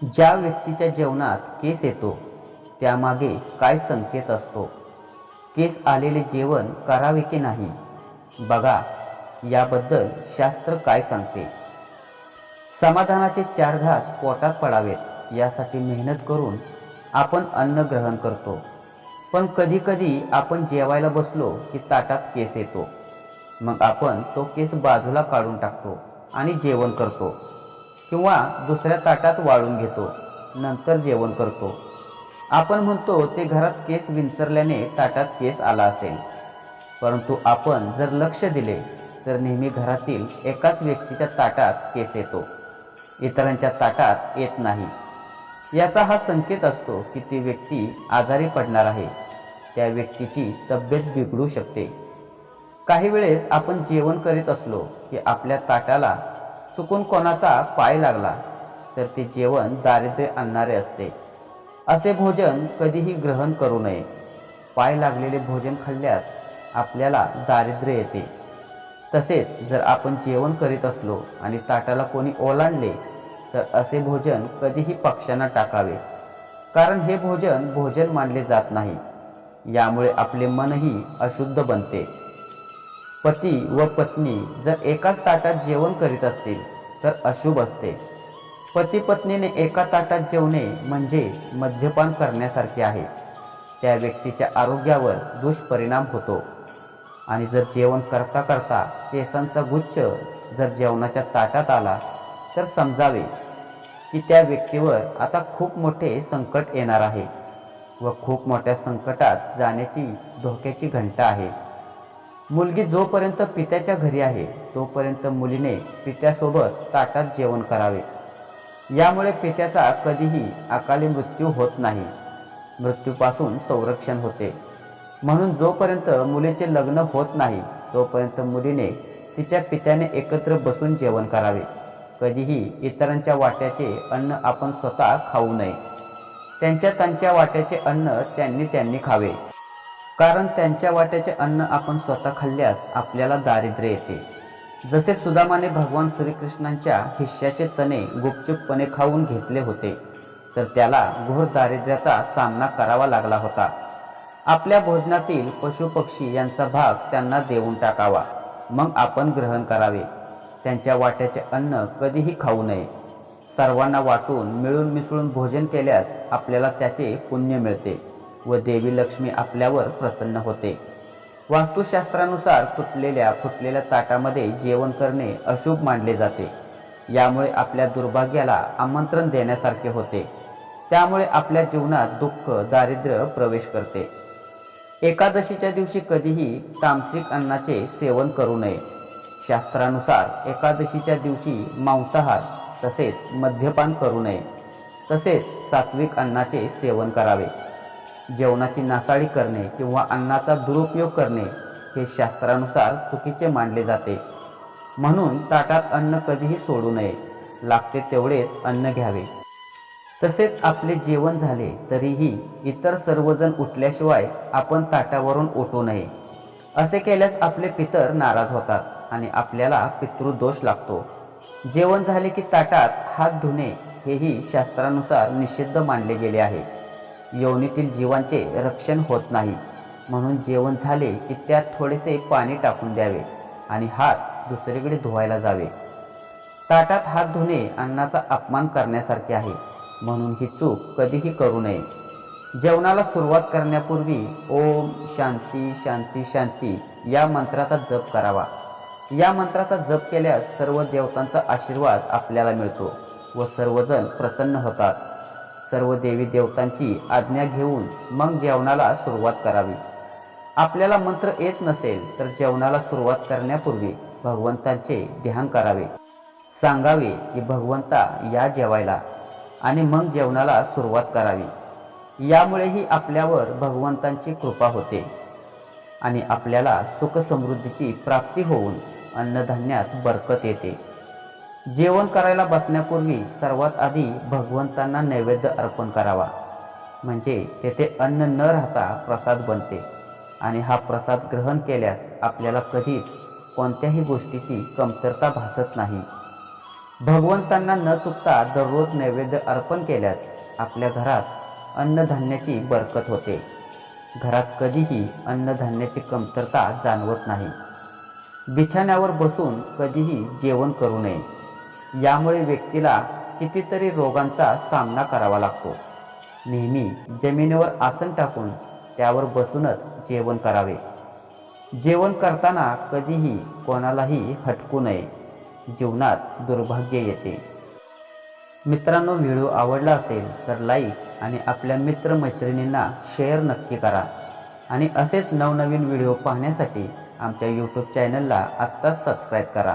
ज्या व्यक्तीच्या जेवणात केस येतो त्यामागे काय संकेत असतो? केस आलेले जेवण करावे की नाही? बघा याबद्दल शास्त्र काय सांगते? समाधानाचे चार घास पोटात पडावेत यासाठी मेहनत करून आपण अन्न ग्रहण करतो. पण कधीकधी आपण जेवायला बसलो की ताटात केस येतो. मग आपण तो केस बाजूला काढून टाकतो आणि जेवण करतो. किंवा दुसऱ्या ताटात वाळून घेतो. नंतर जेवण करतो. आपण म्हणतो ते घरात केस विंचरल्याने ताटात केस आला असेल. परंतु आपण जर लक्ष दिले तर नेहमी घरातील एकाच व्यक्तीच्या ताटात केस येतो. इतरांच्या ताटात येत नाही. याचा हा संकेत असतो की ती व्यक्ती आजारी पडणार आहे. त्या व्यक्तीची तब्येत बिघडू शकते. काही वेळेस आपण जेवण करीत असलो की आपल्या ताटाला चुकून कोणाचा पाय लागला तर ते जेवण दारिद्र्य आणणारे असते. असे भोजन कधीही ग्रहण करू नये. पाय लागलेले भोजन खाल्ल्यास आपल्याला दारिद्र्य येते. तसेच जर आपण जेवण करीत असलो आणि ताटाला कोणी ओलांडले तर असे भोजन कधीही पक्ष्यांना टाकावे. कारण हे भोजन भोजन मानले जात नाही. यामुळे आपले मनही अशुद्ध बनते. पती व पत्नी जर एकाच ताटात जेवण करीत असतील तर अशुभ असते. पती पत्नीने एका ताटात जेवणे म्हणजे मद्यपान करण्यासारखे आहे. त्या व्यक्तीच्या आरोग्यावर दुष्परिणाम होतो. आणि जर जेवण करता करता केसांचा गुच्छ जर जेवणाच्या ताटात आला तर समजावे की त्या व्यक्तीवर आता खूप मोठे संकट येणार आहे व खूप मोठ्या संकटात जाण्याची धोक्याची घंटा आहे. मुलगी जोपर्यंत पित्याच्या घरी आहे तोपर्यंत मुलीने पित्यासोबत ताटात जेवण करावे. यामुळे पित्याचा कधीही अकाली मृत्यू होत नाही. मृत्यूपासून संरक्षण होते. म्हणून जोपर्यंत मुलीचे लग्न होत नाही तोपर्यंत मुलीने तिच्या पित्याने एकत्र बसून जेवण करावे. कधीही इतरांच्या वाट्याचे अन्न आपण स्वतः खाऊ नये. त्यांच्या त्यांच्या वाट्याचे अन्न त्यांनी त्यांनी खावे. कारण त्यांच्या वाट्याचे अन्न आपण स्वतः खाल्ल्यास आपल्याला दारिद्र्य येते. जसे सुदामाने भगवान श्रीकृष्णांच्या हिश्श्याचे चणे गुपचूपपणे खाऊन घेतले होते तर त्याला घोर दारिद्र्याचा सामना करावा लागला होता. आपल्या भोजनातील पशुपक्षी यांचा भाग त्यांना देऊन टाकावा. मग आपण ग्रहण करावे. त्यांच्या वाट्याचे अन्न कधीही खाऊ नये. सर्वांना वाटून मिळून मिसळून भोजन केल्यास आपल्याला त्याचे पुण्य मिळते. व देवी लक्ष्मी आपल्यावर प्रसन्न होते. वास्तुशास्त्रानुसार तुटलेल्या फुटलेल्या ताटामध्ये जेवण करणे अशुभ मानले जाते. यामुळे आपल्या दुर्भाग्याला आमंत्रण देण्यासारखे होते. त्यामुळे आपल्या जीवनात दुःख दारिद्र्य प्रवेश करते. एकादशीच्या दिवशी कधीही तामसिक अन्नाचे सेवन करू नये. शास्त्रानुसार एकादशीच्या दिवशी मांसाहार तसेच मद्यपान करू नये. तसेच सात्विक अन्नाचे सेवन करावे. जेवणाची नासाडी करणे किंवा अन्नाचा दुरुपयोग करणे हे शास्त्रानुसार चुकीचे मानले जाते. म्हणून ताटात अन्न कधीही सोडू नये. लागते तेवढेच अन्न घ्यावे. तसेच आपले जेवण झाले तरीही इतर सर्वजण उठल्याशिवाय आपण ताटावरून उठू नये. असे केल्यास आपले पितर नाराज होतात आणि आपल्याला पितृदोष लागतो. जेवण झाले की ताटात हात धुणे हेही शास्त्रानुसार निषिद्ध मानले गेले आहे. योनीतील जीवांचे रक्षण होत नाही. म्हणून जेवण झाले की त्यात थोडेसे पाणी टाकून द्यावे आणि हात दुसरीकडे धुवायला जावे. ताटात हात धुणे अन्नाचा अपमान करण्यासारखे आहे. म्हणून ही चूक कधीही करू नये. जेवणाला सुरुवात करण्यापूर्वी ओम शांती शांती शांती या मंत्राचा जप करावा. या मंत्राचा जप केल्यास सर्व देवतांचा आशीर्वाद आपल्याला मिळतो व सर्वजण प्रसन्न होतात. सर्व देवी देवतांची आज्ञा घेऊन मग जेवणाला सुरुवात करावी. आपल्याला मंत्र येत नसेल तर जेवणाला सुरुवात करण्यापूर्वी भगवंतांचे ध्यान करावे. सांगावे की भगवंता या जेवायला. आणि मग जेवणाला सुरुवात करावी. यामुळेही आपल्यावर भगवंतांची कृपा होते आणि आपल्याला सुख समृद्धीची प्राप्ती होऊन अन्नधान्यात बरकत येते. जेवण करायला बसण्यापूर्वी सर्वात आधी भगवंतांना नैवेद्य अर्पण करावा. म्हणजे तेथे अन्न न राहता प्रसाद बनते आणि हा प्रसाद ग्रहण केल्यास आपल्याला कधीच कोणत्याही गोष्टीची कमतरता भासत नाही. भगवंतांना न चुकता दररोज नैवेद्य अर्पण केल्यास आपल्या घरात अन्नधान्याची बरकत होते. घरात कधीही अन्नधान्याची कमतरता जाणवत नाही. बिछाण्यावर बसून कधीही जेवण करू नये. यामुळे व्यक्तीला कितीतरी रोगांचा सामना करावा लागतो. नेहमी जमिनीवर आसन टाकून त्यावर बसूनच जेवण करावे. जेवण करताना कधीही कोणालाही हटकू नये. जीवनात दुर्भाग्य येते. मित्रांनो व्हिडिओ आवडला असेल तर लाईक आणि आपल्या मित्रमैत्रिणींना शेअर नक्की करा. आणि असेच नवनवीन व्हिडिओ पाहण्यासाठी आमच्या यूट्यूब चॅनलला आत्ताच सबस्क्राईब करा.